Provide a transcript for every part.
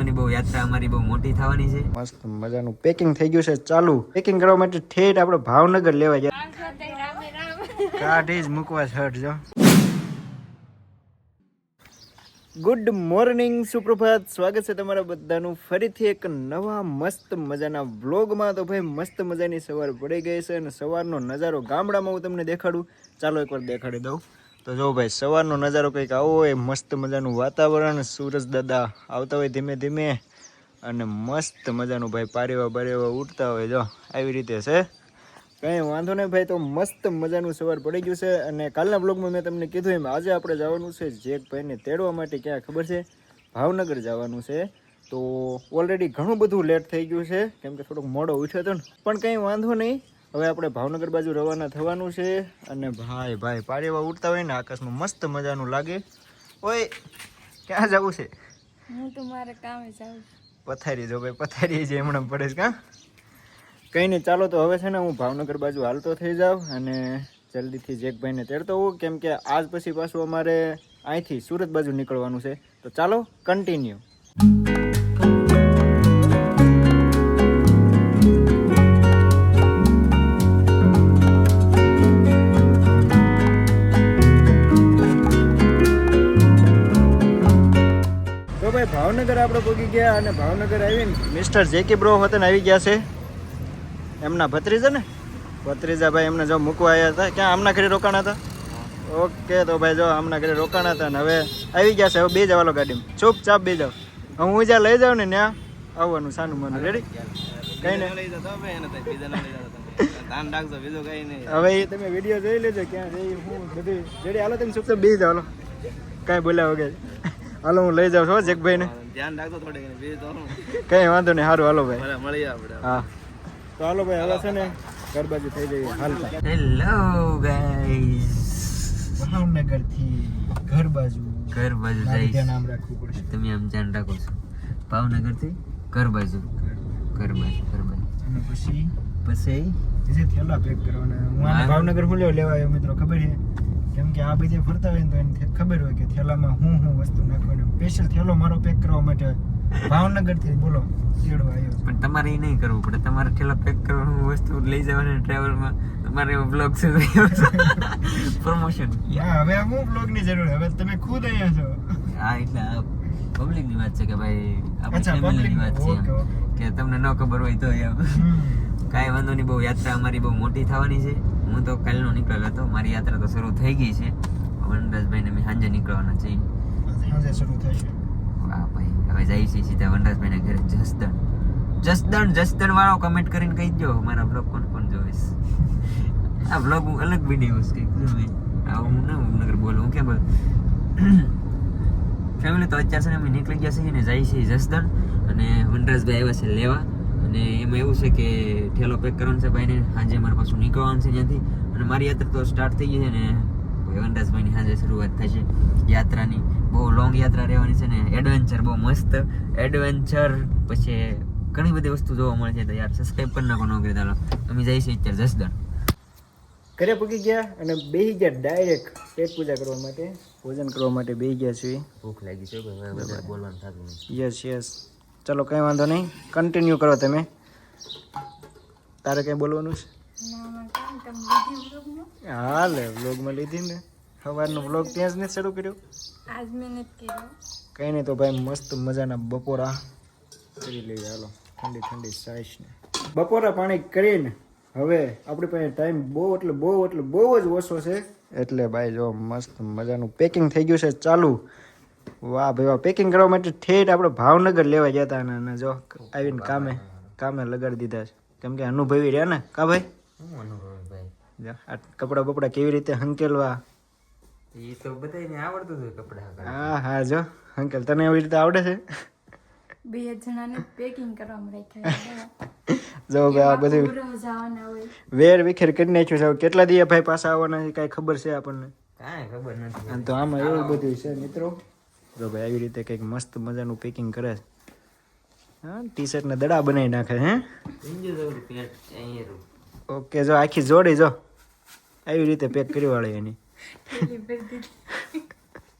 વાંધો બહુ યાત્રા અમારી બહુ મોટી થવાની છે. મસ્ત મજાનું પેકિંગ થઈ ગયું છે ચાલુ. પેકિંગ કરવા માટે ઠેઠ આપણે ભાવનગર લેવા જાય કાઢી જ મૂકવા છઠ જો. ગુડ મોર્નિંગ સુપ્રભાત. સ્વાગત છે તમારા બધાનું. ફરીથી એક નવા મસ્ત મજાના વ્લોગમાં તો ભાઈ મસ્ત મજાની સવાર પડી ગઈ છે અને સવારનો નજારો ગામડામાં હું તમને દેખાડું. ચાલો એકવાર દેખાડી દઉં. તો જો ભાઈ, સવારનો નજારો કંઈક આવો હોય, મસ્ત મજાનું વાતાવરણ, સૂરજ દાદા આવતા હોય ધીમે ધીમે, અને મસ્ત મજાનું ભાઈ, પારેવા પારેવા ઉઠતા હોય, જો, આવી રીતે છે. કંઈ વાંધો નહીં ભાઈ, તો મસ્ત મજાનું સવાર પડી ગયું છે, અને કાલના બ્લોગમાં મેં તમને કીધું એમ, આજે આપણે જવાનું છે જેકભાઈને તેડવા માટે, ક્યાં ખબર છે? ભાવનગર જવાનું છે. તો ઓલરેડી ઘણું બધું લેટ થઈ ગયું છે, કેમ કે થોડોક મોડો ઉઠ્યો હતો ને, પણ કંઈ વાંધો નહીં. હવે આપણે ભાવનગર બાજુ રવાના થવાનું છે અને ભાઈ ભાઈ પારેવા ઉડતા હોય ને આકાશમાં મસ્ત મજાનું લાગે. ઓય ક્યાં જવું છે? હું તો મારે કામે જાઉં પથારી જો ભાઈ પથારી જે હમણાં પડે છે કાં? કંઈ નહીં ચાલો તો હવે છે ને હું ભાવનગર બાજુ હાલતો થઈ જાઉં અને જલ્દીથી જેકભાઈને તેડતો હોઉં કેમ કે આજ પછી પાછું અમારે અહીંથી સુરત બાજુ નીકળવાનું છે. તો ચાલો કન્ટિન્યુ ભાવનગર આપણે પહોંચી ગયા અને ભાવનગર આવીને મિસ્ટર જેકી બ્રો વતન આવી ગયા છે. એમના ભત્રીજા ને? ભત્રીજા ભાઈ એમને જો મૂકવા આવ્યા હતા. ક્યાં? આમના ઘરે રોકાણા હતા? ઓકે તો ભાઈ જો આમના ઘરે રોકાણા હતા ને હવે આવી ગયા છે. હવે બે જવાલો ગાડીમાં. ચૂપચાપ બે જાવ હું જ્યાં લઈ જાઉં ને ત્યાં આવવાનું સાનું મને. રેડી કઈ નહીં. હવે તમે વીડિયો જોઈ લેજો ક્યાં જઈ હું બધી રેડી હાલો તમે ચૂપચાપ બે જાવ કઈ કાંઈ બોલ્યા વગર હાલો હું લઈ જાઉં છું જેકભાઈ ને ધ્યાન રાખજો થોડી કઈ વાંધો નહીં સારું હાલો ભાઈ. મળીએ આપણે. હા. તો હાલો ભાઈ હવે છે ને ઘર બાજુ થઈ જઈએ હાલતા હેલો ગાઈઝ ભાવનગરથી ઘર બાજુ ઘર બાજુ જઈશ. નામ રાખવું પડશે. તમે આમ ધ્યાન રાખો છો. ભાવનગરથી ઘર બાજુ ઘર બાજુ ઘર બાજુ અને પછી? પછી? જે થેલા પેક કરવાના. હું ભાવનગર હું લેવા લેવા આવ્યો મિત્રો ખબર છે? કેમ કે આ બધે ફરતા હોય ને તો એને ખબર હોય કે થેલામાં હું હું વસ્તુ નાખવાનું સ્પેશિયલ થેલો મારો પેક કરવા માટે ભાવનગરથી બોલો તેડવા આવ્યો પણ તમારે એ નહીં કરવું પડે. તમારે થેલા પેક કરવાનું વસ્તુ લઈ જવાની ટ્રાવેલમાં તમારે એવો બ્લોગ છે પ્રમોશન યા હવે હું બ્લોગની જરૂર હવે તમે ખુદ અહીંયા છો. હા એટલે આ પબ્લિકની વાત છે કે ભાઈ આપણી ફેમિલી ની વાત છે. કે તમને ન ખબર હોય તો એમ. કાંઈ વાંધો નહીં બહુ યાત્રા અમારી બહુ મોટી થવાની છે. હું તો કાલનો નીકળેલો હતો. મારી યાત્રા તો શરૂ થઈ ગઈ છે. વનરાજભાઈને મેં સાંજે નીકળવાના છે. સાંજે શરૂ થશે વાહ ભાઈ હવે જાય છે સીધા વનરાજભાઈના ઘરે. જસદણ. જસદણ જસદણ વાળો કમેન્ટ કરીને કહી દો મારા બ્લોગ કોણ કોણ જોઈશ આ બ્લોગ હું અલગ વિડીયોઝ કંઈક જોઈ આ હું ના હું નગર બોલું હું કેમ બોલું? ફેમિલી તો અત્યાર છે અમે નીકળી ગયા છીએ ને જાય છે જસદણ. અને વનરાજભાઈ આવ્યા છે લેવા. અને એમાં એવું છે કે ઠેલો પેક કરવાનો છે ભાઈને. સાંજે મારે પાછું નીકળવાનું છે ત્યાંથી. અને મારી યાત્રા તો સ્ટાર્ટ થઈ ગઈ છે ને ભાઈ વનરાજભાઈની સાંજે શરૂઆત થશે યાત્રાની. બહુ લોંગ યાત્રા રહેવાની છે ને એડવેન્ચર બહુ મસ્ત. એડવેન્ચર પછી ઘણી બધી વસ્તુ જોવા મળે છે તો યાર સબસ્ક્રાઈબ કરી નાખો નોકરી ચાલો અમે છીએ અત્યારે જસદણ. ઘરે પૂકી ગયા અને બેસી ગયા ડાયરેક્ટ પેટ પૂજા કરવા માટે. ભોજન કરવા માટે બેસી ગયા છીએ. ભૂખ લાગી છે બોલવાનું થતું નથી. યસ યસ ચલો કંઈ વાંધો નહીં. કન્ટિન્યુ કરો તમે. તારે કંઈ બોલવાનું છે? ના હા લે વ્લોગમાં લીધી ને. સવારનો વ્લોગ ત્યાં જ નથી શરૂ કર્યો? આજ મેં કર્યો. કંઈ નહીં તો ભાઈ મસ્ત મજાના બપોરા. કરી લઈએ હાલો. ઠંડી ઠંડી સાઈશ ને. બપોરા પાણી કરીને હવે આપણી પાસે ટાઈમ બહુ એટલે બહુ એટલે બહુ જ ઓછો છે. એટલે ભાઈ જો મસ્ત મજાનું પેકિંગ થઈ ગયું છે. ચાલુ. વાહ ભાઈ વાહ. પેકિંગ કરવા માટે ઠેઠ આપણે ભાવનગર લેવા ગયા હતા અને જો આવીને કામે કામે લગાડી દીધા છે. કેમ કે અનુભવી રહ્યા ને? કા ભાઈ? શું અનુભવ ભાઈ? જો આ કપડા બપડા કેવી રીતે હંકેલવા? એ તો બધાને આવડતું હતું કપડા હા હા જો. હંકેલ તને એવી રીતે આવડે છે? બે જણાને પેકિંગ કરવામાં રાખ્યા જો આ બધું પૂરા જવાના હોય. વેર વિખેર કરી નાખ્યું છે. કેટલા દિવસ ભાઈ પાછા આવવાના છે? કાંઈ ખબર છે આપણને? કાંઈ ખબર નથી. તો આમાં એવું બધું છે મિત્રો. જો ભાઈ આવી રીતે કંઈક મસ્ત મજાનું પેકિંગ કરે છે. હા ટી શર્ટને દડા બનાવી નાખે હે? ઓકે જો આખી જોડી જો. આવી રીતે પેક કરી વાળી એની.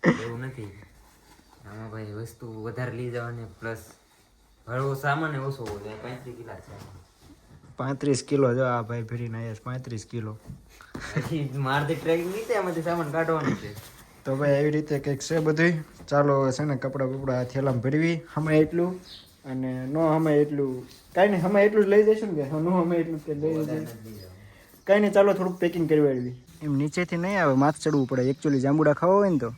એવું નથી. આમાં ભાઈ વસ્તુ વધારે લઈ જવાની પ્લસ હળવો સામાન એ ઓછો હોય પાંત્રીસ કિલા છે પાંત્રીસ કિલો જો આ ભાઈ ફેરીને આવ્યા પાંત્રીસ કિલો. મારથી ટ્રેકિંગ નહીં થાય એમાંથી સામાન કાઢવાનું છે. તો ભાઈ એવી રીતે કંઈક છે બધું ચાલો હવે છે ને કપડાં બપડા થેલામાં ભરવી. અમે એટલું અને નો અમે એટલું. કાંઈ નહીં અમે એટલું જ લઈ જઈશું ને કે નો અમે એટલું કે લઈ જઈશું કાંઈ નહીં ચાલો થોડુંક પેકિંગ કરી વાળવી. એમ નીચેથી નહીં આવે માથ ચડવું પડે. એકચ્યુઅલી જાંબુડા ખાવા હોય ને તો.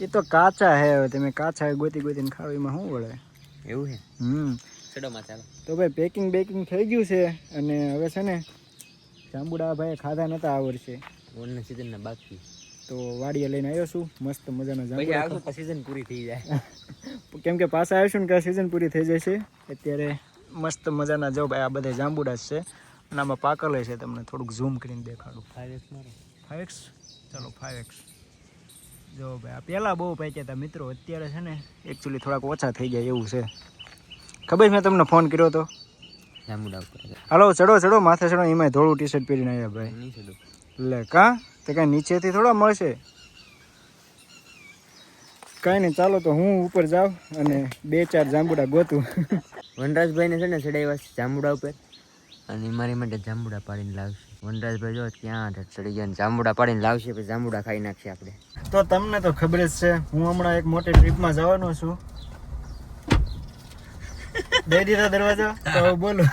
એ તો કાચા હે હવે તમે કાચા ગોતી ગોતીને ખાવ એમાં શું વળે? એવું છે હમ. ચડોમાં ચાલો. તો ભાઈ પેકિંગ બેકિંગ થઈ ગયું છે અને હવે છે ને જાંબુડા ભાઈ ખાધા નતા આ વર્ષે ઓનના સીઝન બાકી. તો વાડીએ લઈને આવ્યો છું. મસ્ત મજાના આવશે સીઝન પૂરી થઈ જાય. કેમ કે પાછા આવીશું ને કે સિઝન પૂરી થઈ જશે. અત્યારે મસ્ત મજાના જો ભાઈ આ બધા જાંબુડા છે. અને આમાં પાકલે છે તમને થોડુંક ઝૂમ કરીને દેખાડું. ફાઈવ એક્સ ચાલો ફાઈવ એક્સ જો ભાઈ આ પહેલાં બહુ પાક્યા હતા મિત્રો અત્યારે છે ને એકચ્યુઅલી થોડાક ઓછા થઈ ગયા એવું છે. ખબર છે મેં તમને ફોન કર્યો તો જાંબુડા હાલો ચડો ચડો માથે ચડો એમાંય ધોળું ટી શર્ટ પહેરીને આવ્યા ભાઈ. લે કાં? તે કાંઈ નીચેથી થોડા મળશે? કાંઈ નહીં ચાલો તો હું ઉપર જાઉં અને બે ચાર જાંબુડા ગોતું. વનરાજભાઈને છે ને ચડાવ્યા છે જાંબુડા ઉપર. અને મારી માટે જાંબુડા પાડીને લાવશે. વનરાજભાઈ જો ક્યાં ચડી ગયા ને જાંબુડા પાડીને લાવશે પછી જાંબુડા ખાઈ નાખશે આપણે. તો તમને તો ખબર જ છે હું હમણાં એક મોટી ટ્રીપમાં જવાનો છું. દઈ દીધો દરવાજો? તો બોલો.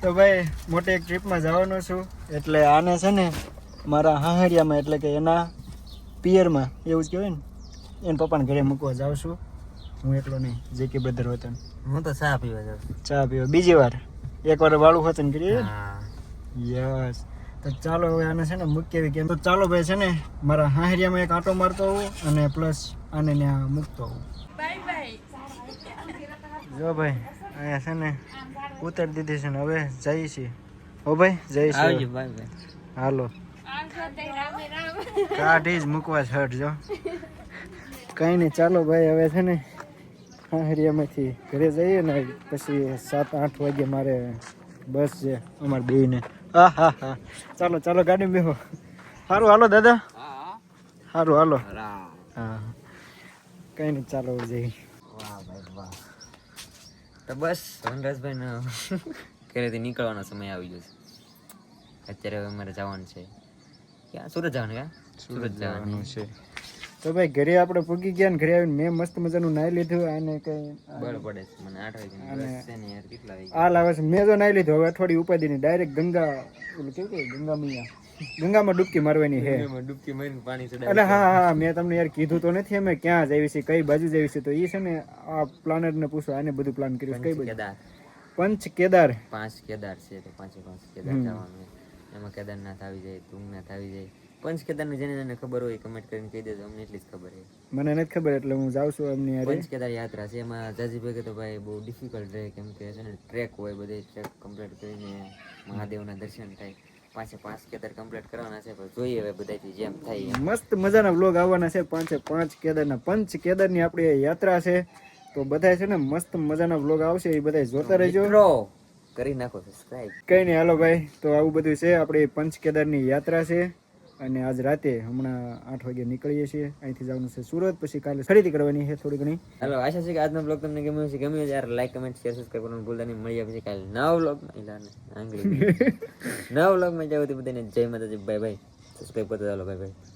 તો ભાઈ મોટી એક ટ્રીપમાં જવાનો છું. એટલે આને છે ને મારા હાહરિયામાં એટલે કે એના પિયરમાં એવું જ કહેવાય ને એને પપ્પાને ઘરે મૂકવા જાઉં છું. હું એકલો નહીં જે કે બ્રધર વતન હું તો ચા પીવા જાઉં ચા પીવા. બીજી વાર. એક વાર વાળું વતન કરીએ યસ. તો ચાલો હવે આને છે ને મૂકી આવી કેમ. તો ચાલો ભાઈ છે ને મારા હાહરિયામાં એક આંટો મારતો હોઉં અને પ્લસ આને ત્યાં મૂકતો હોઉં. બાય બાય જો ભાઈ અહીંયા છે ને ઉતારી દીધી છે ને હવે જઈએ છીએ. હો ભાઈ જઈએ છીએ. હાલો. કાઢી જ મૂકવા છઠ જો. કઈ નહીં ચાલો ભાઈ હવે છે ને હાહરિયામાંથી ઘરે જઈએ ને પછી સાત આઠ વાગે મારે બસ છે અમારે બેયને. હા હા હા. ચાલો ચાલો ગાડી બેહો. સારું હાલો દાદા. સારું હાલો. હા. કઈ નહીં ચાલો જઈએ. વાહ ભાઈ વાહ. તો બસ. વનરાજભાઈ નો ઘરેથી નીકળવાનો સમય આવી ગયો છે. અત્યારે હવે અમારે જવાનું છે. ક્યાં? સુરત જવાનું ક્યાં? સુરત જવાનું. છે. તો ભાઈ ઘરે આપણે પૂગી ગયા ને ઘરે આવીને મેં મસ્ત મજાનું નાઈ લીધું અને કઈ બળ પડે છે. મને આઠ વાગે કેટલા આ લાવે છે. મેં તો નાઈ લીધું હવે અઠવાડિયું ઉપાધિની ડાયરેક્ટ ગંગા ઓલું કેવું કે ગંગા મૈયા. ગંગામાં ડૂબકી મારવાની છે ડૂબકી મારીને પાણી ચડાવે એટલે હા હા મેં તમને યાર કીધું તો નથી અમે ક્યાં જઈએ છીએ કઈ બાજુ જઈએ છીએ તો એ છે ને આ પ્લાનર ને પૂછો આને બધું પ્લાન કર્યું કઈ બાજુ? પંચ કેદાર પાંચ કેદાર છે તો પાંચે પાંચ કેદાર જવાનું એમાં કેદારનાથ આવી જાય તુંગનાથ આવી જાય. પંચ કેદારનું જેને જેને ખબર હોય કમેન્ટ કરીને કહી દેજો અમને એટલી જ ખબર છે. મને નથી ખબર એટલે હું જાઉં છું એમની પંચ કેદાર યાત્રા છે એમાં જાજી ભેગે તો ભાઈ બહુ ડિફિકલ્ટ રહે કેમ કે છે ને ટ્રેક હોય બધે ટ્રેક કમ્પ્લીટ કરીને મહાદેવના દર્શન થાય. પાંચે પાંચ કેદાર કમ્પ્લીટ કરવાના છે પણ જોઈએ હવે બધાથી જેમ થાય. મસ્ત મજાના વ્લોગ આવવાના છે પાંચે પાંચ કેદારના પંચ કેદારની આપણી યાત્રા છે. તો બધા છે ને મસ્ત મજાના વ્લોગ આવશે એ બધા જોતા રહેજો. કરી નાખો સબસ્ક્રાઇબ કઈ નહીં હાલો ભાઈ. તો આવું બધું છે આપણી પંચ કેદારની યાત્રા છે. અને આજ રાતે હમણાં આઠ વાગે નીકળીએ છીએ. અહીંથી જવાનું છે સુરત પછી કાલે ખરીદી કરવાની છે થોડી ઘણી. હાલો આશા છે કે આજનો બ્લોગ તમને ગમ્યો છે ગમ્યો યાર લાઈક કમેન્ટ શેર સબસ્ક્રાઈબ કરવાનું ભૂલતા નહીં. મળીએ પછી કાલે નવ બ્લોગ આંગળી. નવા બ્લોગમાં જાવ તો બધાને જય માતાજી. બાય બાય સબસ્ક્રાઈબ કરતા ચાલો. Bye bye